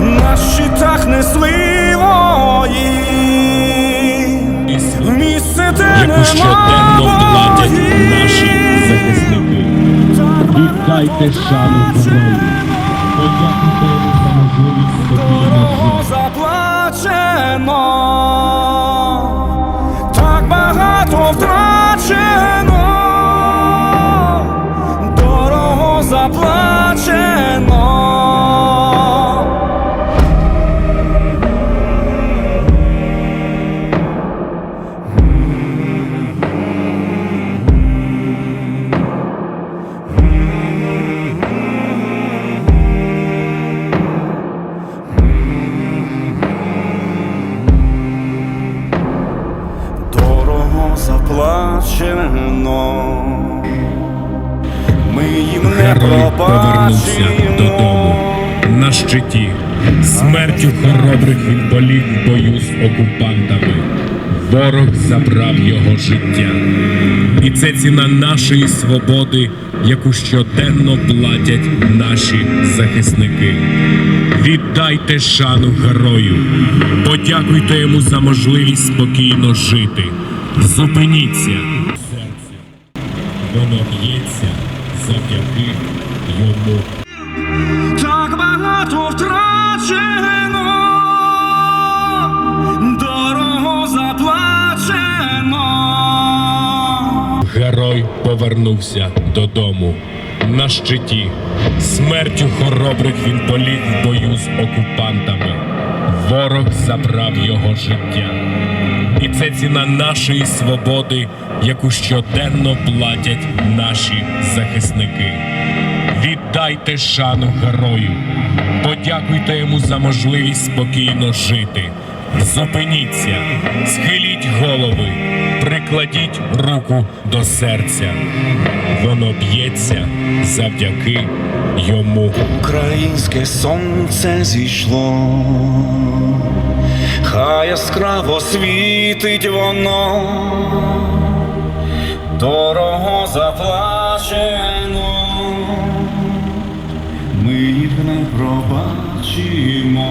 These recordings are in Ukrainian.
на щитах несли вої. Місце, де яку щоденно платять наші захисники. Віддайте шану герою. Подякуйте за можливість спокійно Дорого заплачено, поліг в бою з окупантами. Ворог забрав його життя. І це ціна нашої свободи, яку щоденно платять наші захисники. Віддайте шану герою, подякуйте йому за можливість спокійно жити. Зупиніться. Серце. Воно б'ється завдяки йому. Так багато втрачено, дорого заплачено. Герой повернувся додому. На щиті смертю хоробрих він поліг в бою з окупантами. Ворог забрав його життя. І це ціна нашої свободи, яку щоденно платять наші захисники. Віддайте шану герою, подякуйте йому за можливість спокійно жити. Зупиніться, схиліть голови, прикладіть руку до серця. Воно б'ється завдяки йому. Українське сонце зійшло, хай яскраво світить воно, дорого заплачено, ми їх не пробачимо,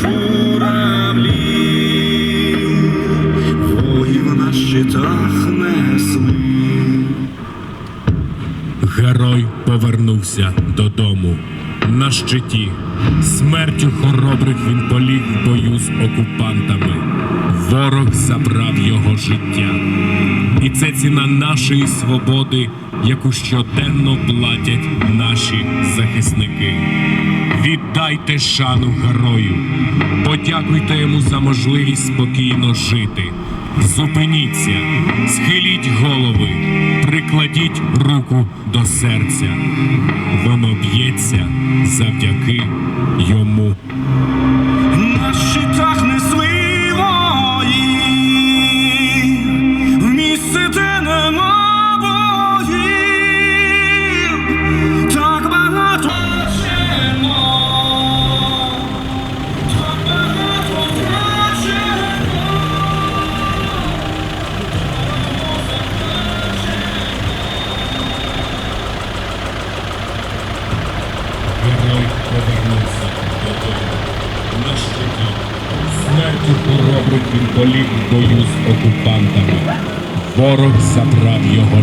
журавлі, воїв на щитах несли. Герой повернувся додому. На щиті смертю хоробрих він поліг в бою з окупантами. Ворог забрав його життя. І це ціна нашої свободи, яку щоденно платять наші захисники. Віддайте шану герою, подякуйте йому за можливість спокійно жити. Зупиніться, схиліть голови, прикладіть руку до серця. Воно б'ється завдяки йому.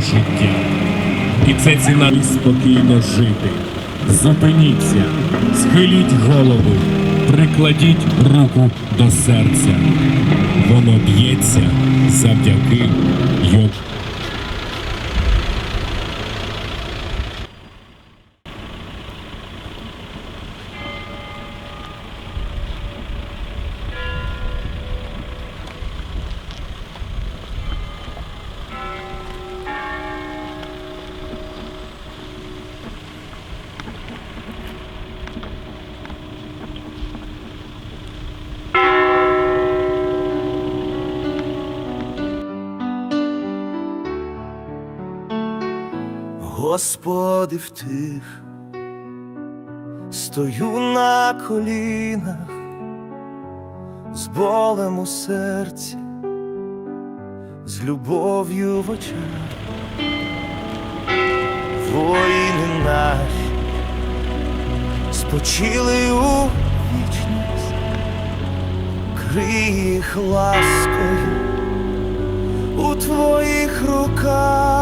Життя. І це ціна і спокійно жити. Зупиніться, схиліть голову, прикладіть руку до серця. Воно б'ється завдяки йому. Господи, в тих. Стою на колінах. З болем у серці, з любов'ю в очах, воїни наші. Спочили у вічність, крий їх ласкою. У твоїх руках.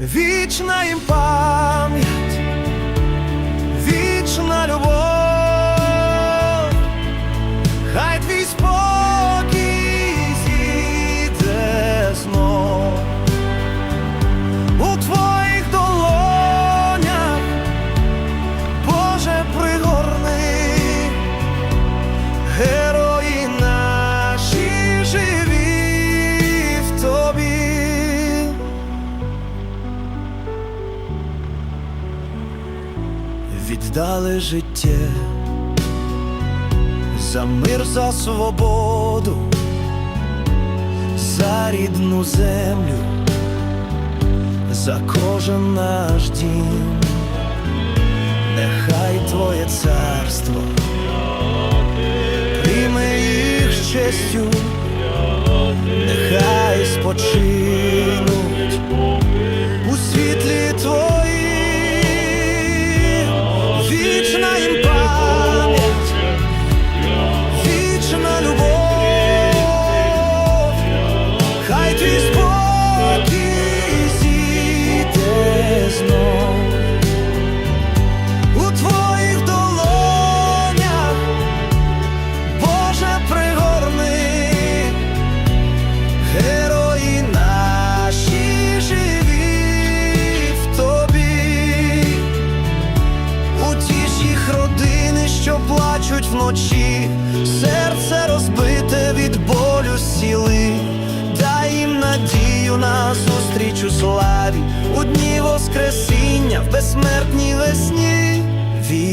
Вічна їм пам'ять, мир, за свободу, за рідну землю, за кожен наш дім, нехай Твоє царство прийме їх честю, нехай спочинуть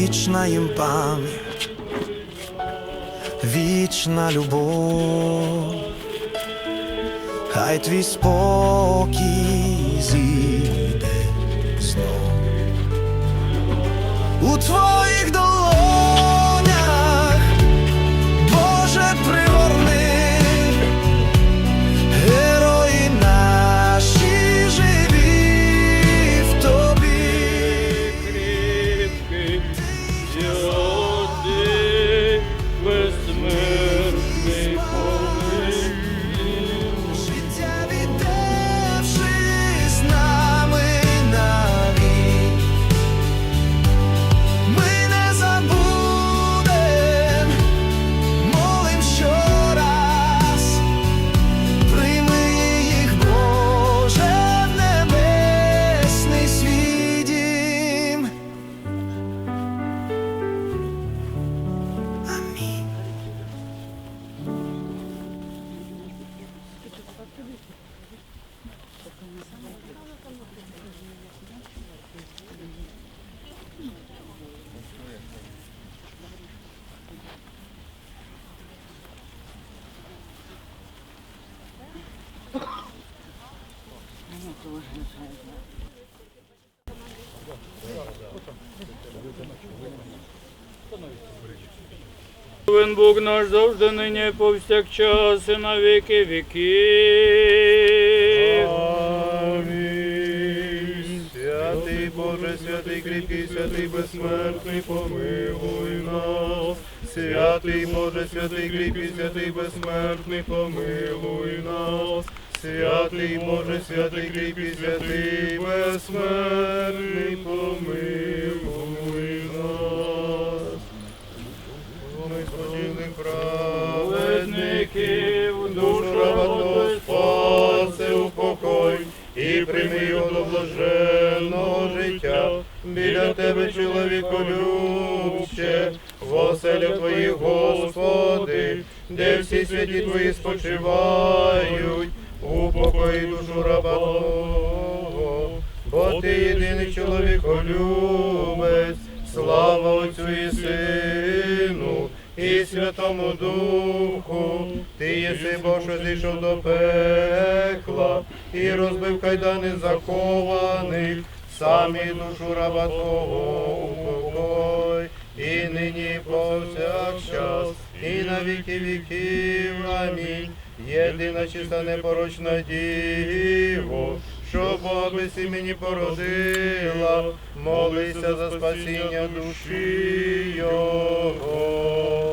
вічна їм пам'ять, вічна любов. Хай твій спокій зійде знов у твоїх Бог наш завжди нині повсякчас і на віки віків. Святий Боже, святий кріпкий, святий безсмертний, помилуй нас. Святий Боже, святий кріпкий, святий безсмертний, помилуй нас. Святий Боже, святий кріпкий, святий безсмертний, помилуй праведників, душу раба спаси у покой і прийми його до блаженного життя. Біля тебе, чоловіколюбче, в оселях твоїх, Господи, де всі святі твої спочивають, упокої душу раба Твого, бо ти єдиний чоловіколюбець, слава Отцю і Сину, і Святому Духу, ти єси що зійшов до пекла, і розбив кайдани закованих, самі душу раба Твого упокой, і нині повсякчас, і на віки віків. Амінь. Єдина чиста непорочна діво, що Бога без імені породила, молися за спасіння душі Його.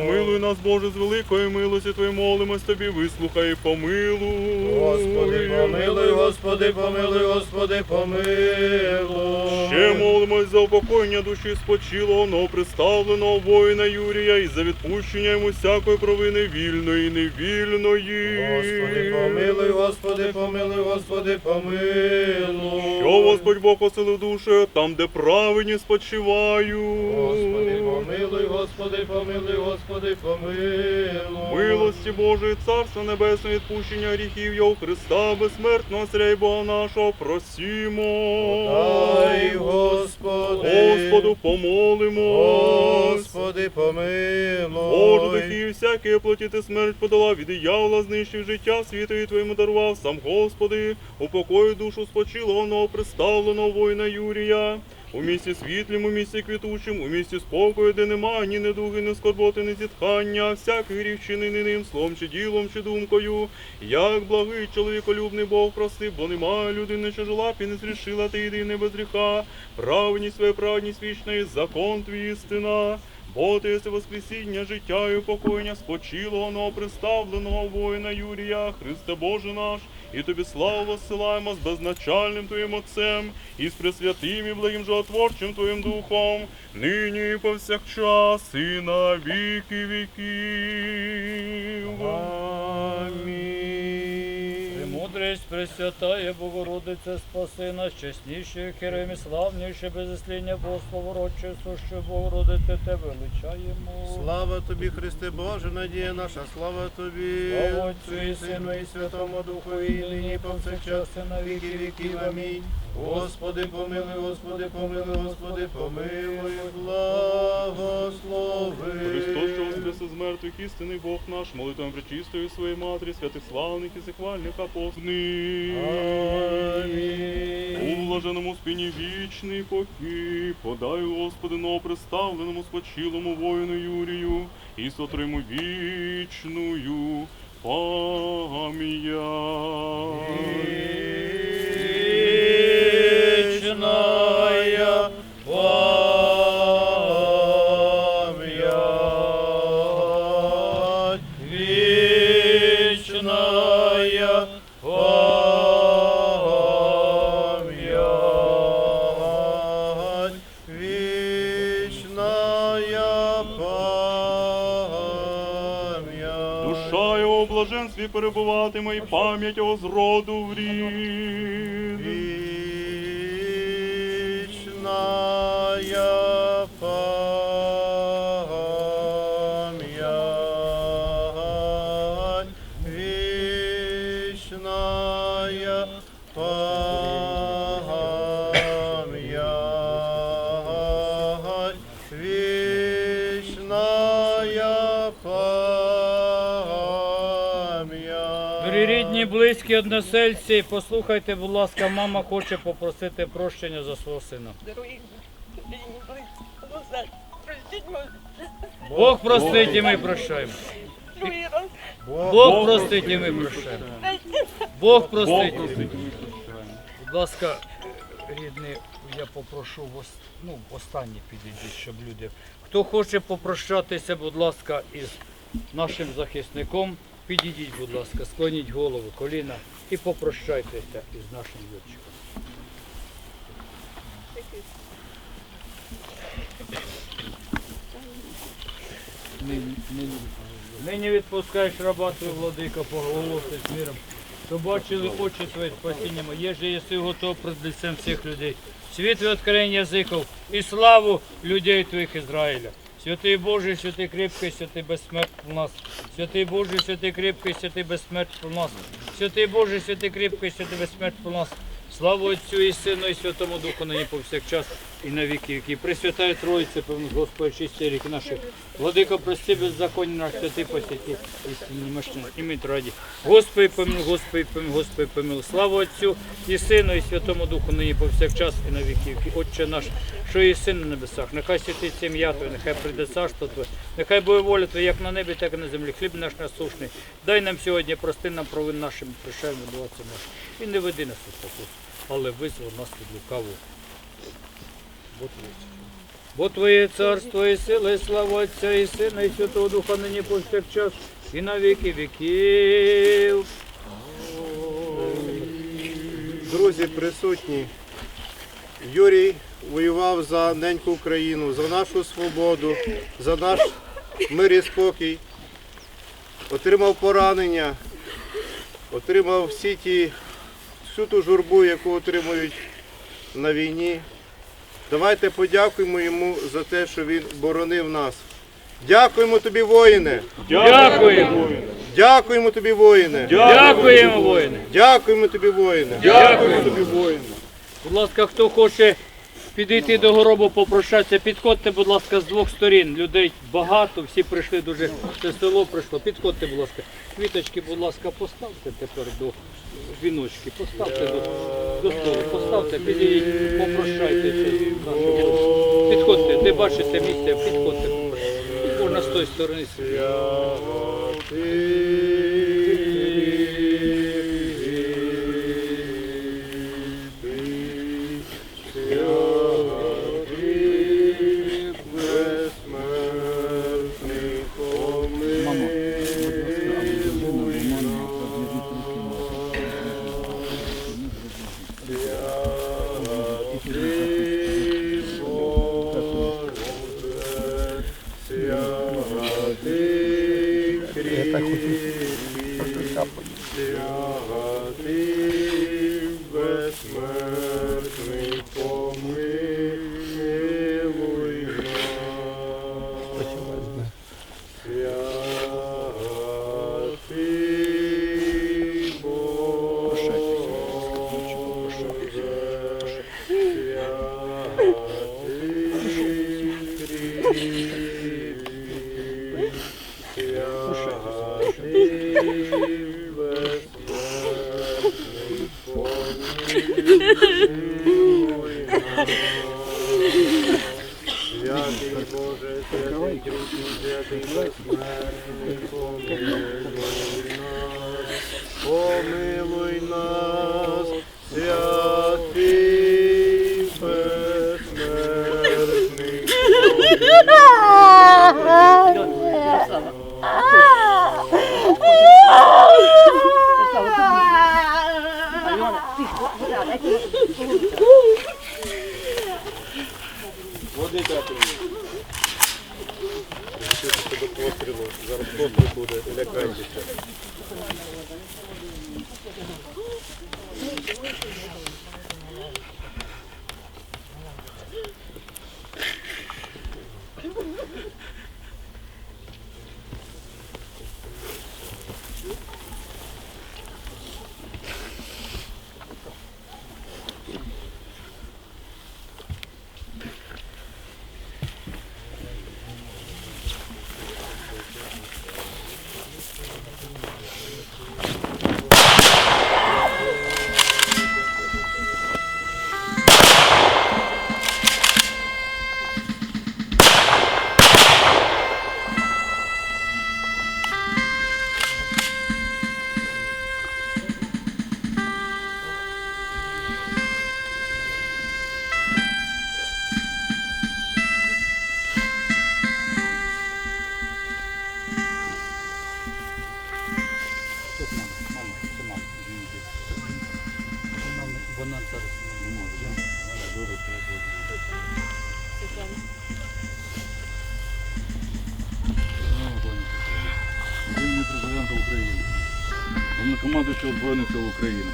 Помилуй нас, Боже, з великої милості Твої молимось Тобі, вислухай і помилуй. Господи, помилуй, Господи, помилуй, Господи, помилуй. Ще молимось за упокоєння душі спочилого, новоприставленого воїна Юрія і за відпущення йому всякої провини вільної і невільної. Господи, помилуй, Господи, помилуй, Господи, помилуй. Що Господь Бог оселив душу там, де праведні спочивають. Господи, помилуй, Господи, помилуй, Господи, помилуй. Милості Божої, Царства Небесне, відпущення гріхів Його Христа, безсмертного і Бога нашого, просімо. Дай, Господи, Господу помолимо. Господи, помилуй. Боже, духи всякі плотіти смерть подала, від диявола знищив життя світові Твоєму дарував сам Господи, упокою душу спочилого новоприставленого воїна Юрія. У місті світлім, у місті квітучим, у місті спокою, де нема ні недуги, ні скорботи, ні зітхання, всякий гріх чинений ним, словом чи ділом, чи думкою. Як благий чоловіколюбний Бог просив, бо немає людини, що жила б і не зрішила, ти єдиний без гріха. Праведність своя, праведність вічна, і закон твій істина. Бо ти єси воскресіння, життя і упокоєння спочилого новоприставленого воїна Юрія, Христе Боже наш, і тобі славу воссилаємо з безначальним Твоїм Отцем, і з пресвятим і благим жотворчим Твоїм Духом, нині і повсякчас, і на віки віків. Амінь. Премудрість Пресвятая Богородиця, спаси нас, чесніші, херем і славніші, безісління Богослово родче, сущу Богородице, Тебе величаємо. Слава тобі, Христе Боже, надія наша, слава тобі, Слава Отцю і Сину, і Святому Духу, і нині, повсякчас, і на віки віків. Амінь. Господи, помилуй, Господи, помилуй, Господи, помилуй, благослови. Христос, що воскрес із мертвих, істинний Бог наш, молитвами пречистої своєї матері, святих славних і захвальних апостолів. Амінь. У блаженому спині вічний покій, подай, Господи, новоприставленому спочилому воїну Юрію, і сотриму вічную пам'ять. Перебуватиме, і пам'ять його зроду в рід. Вічна память, рідні, односельці, послухайте, будь ласка, мама хоче попросити прощення за свого сина. Дорогі, рідні, близькі, Господи, простіть Бог простить і ми прощаємо. другий раз. Бог простить і ми прощаємо. Бог простить. Будь ласка, рідний, я попрошу в ос- ну, останній підійдіть, щоб люди. Хто хоче попрощатися, будь ласка, із нашим захисником, підійдіть, будь ласка, склоніть голову, коліна і попрощайтеся із нашим Юрчиком. Нині, відпускаєш раба твою, владика, поголоси з миром. То бачили очі твої спасіння моє, же єси готов пред лицем всіх людей. Світ відкриття язиків і славу людей твоїх Ізраїля. Святий Боже, святий крепкий, святий безсмертний нас. Святий Боже, святий крепкий, святий безсмертний нас. Святий Боже, святий крепкий, святий безсмертний нас. Слава Отцю і Сину, і Святому Духу, нині повсякчас і на віки віки. Пресвятає Троїця, певно, Господь, чисті ріки наші. Владика, прости беззаконня наш, святий посвяті, істинні мощні, іміть раді. Господи, помилуй, Господи, помилуй, Господи, помилуй. Слава Отцю і Сину, і Святому Духу, нині повсякчас і на віки віки. Отче наш, що і син на небесах, нехай святиться ім'я Твоє, нехай прийде царство Твоє, нехай буде воля Твоя, як на небі, так і на землі. Хліб наш насушний. Дай нам сьогодні, прости нам провин нашим, прощай винуватцям нашим. І не веди нас у спокус, але визвол нас від лукавого. Бо Твоє. Царство і сила, і слава Отця і Сина, і Святого Духа нині повсякчас, і на віки віків. Друзі присутні, Юрій воював за неньку Україну, за нашу свободу, за наш мир і спокій. Отримав поранення, отримав всі ті, всю ту журбу, яку отримують на війні. Давайте подякуємо йому за те, що він боронив нас. Дякуємо тобі, воїне! Дякуємо! Дякуємо тобі, воїне! Дякуємо, воїни! Дякуємо тобі, воїне! Дякуємо тобі, воїни! Будь ласка, хто хоче підійти до гробу, попрощатися, підходьте, будь ласка, з двох сторін. Людей багато, всі прийшли дуже, це село прийшло. Підходьте, будь ласка. Квіточки, будь ласка, поставте тепер до віночки, поставте до, до столу, поставте, підійдіть, попрощайтеся. Підходьте, де бачите місце, підходьте. Можна з тої сторони. Святий Боже, святий кріпкий, святий безсмертний, помилуй нас, помилуй нас, святий безсмертний. Води дякую. до пострілу, зараз постріл буде, лякайтеся. Вона зараз не може. Імені президента України, головнокомандуючого Збройних сил України.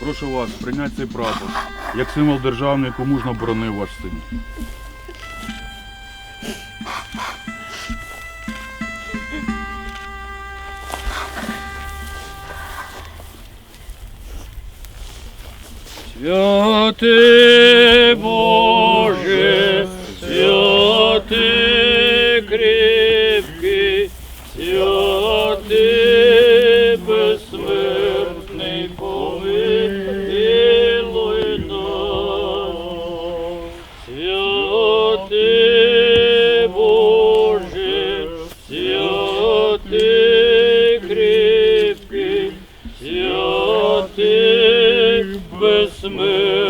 Прошу вас прийняти цей прапор як символ державний, яку мужно боронив ваш син. Святий безсмертний,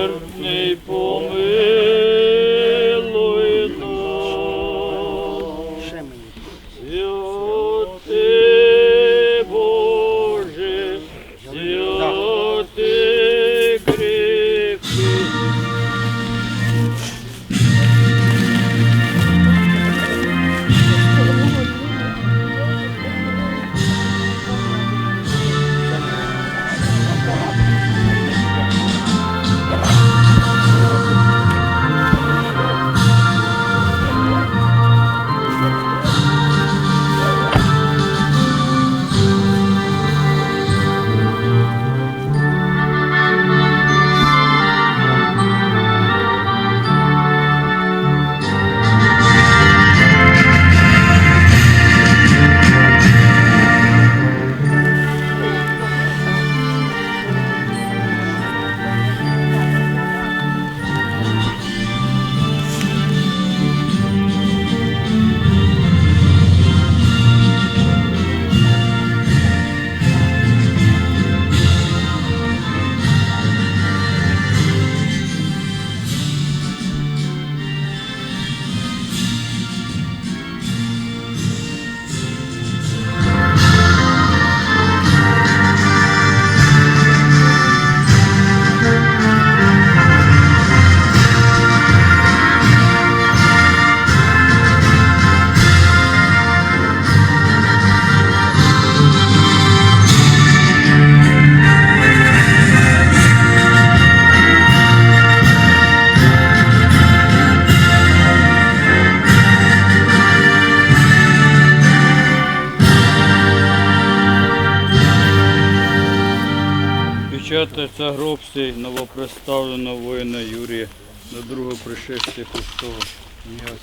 Печатається гроб сей новопредставленого воїна Юрія до другого пришестя Христова.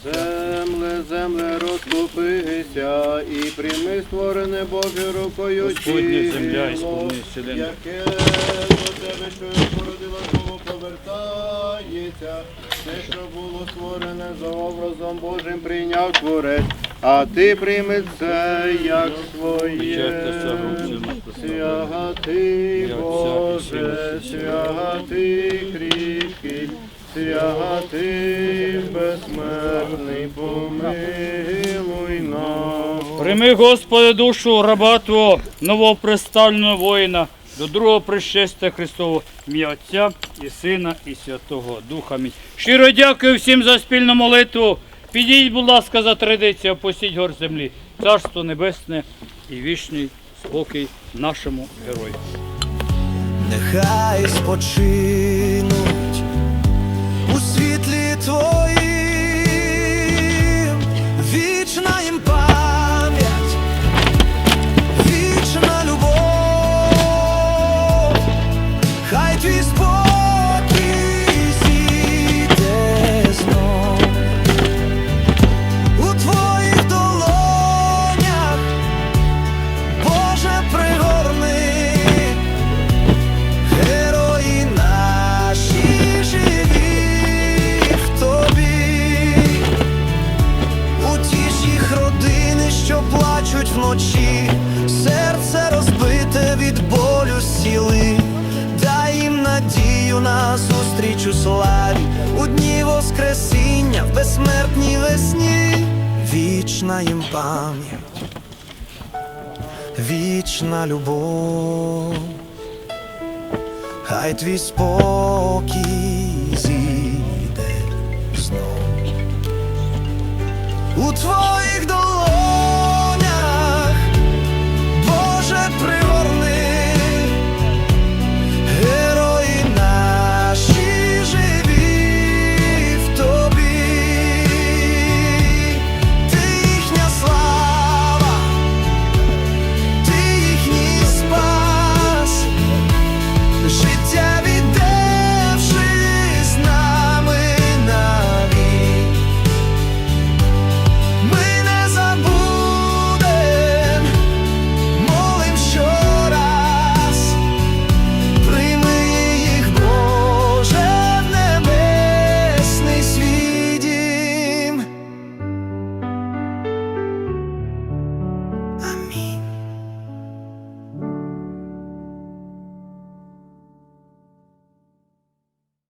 Земле, земле, розкупися і прийми створене Божою рукою Господня земля і сповни вселенну. Яке до тебе, що я породила слово, повертається. Все, що було створене за образом Божим, прийняв творець, а ти прийми це як своє. гроб святий безсмертний, помилуй нас. Прийми, Господи, душу раба Твого, новопредставленого воїна, до другого пришестя Христового, ім'я Отця і Сина, і Святого Духа. Амінь. Щиро дякую всім за спільну молитву. Підійдіть, будь ласка, за традицію, опустіть гор землі. Царство Небесне і вічний спокій нашому герою. нехай спочинуть твоїм, вічна їм пам'ять, вічна любов, хай твій спокій твій спокій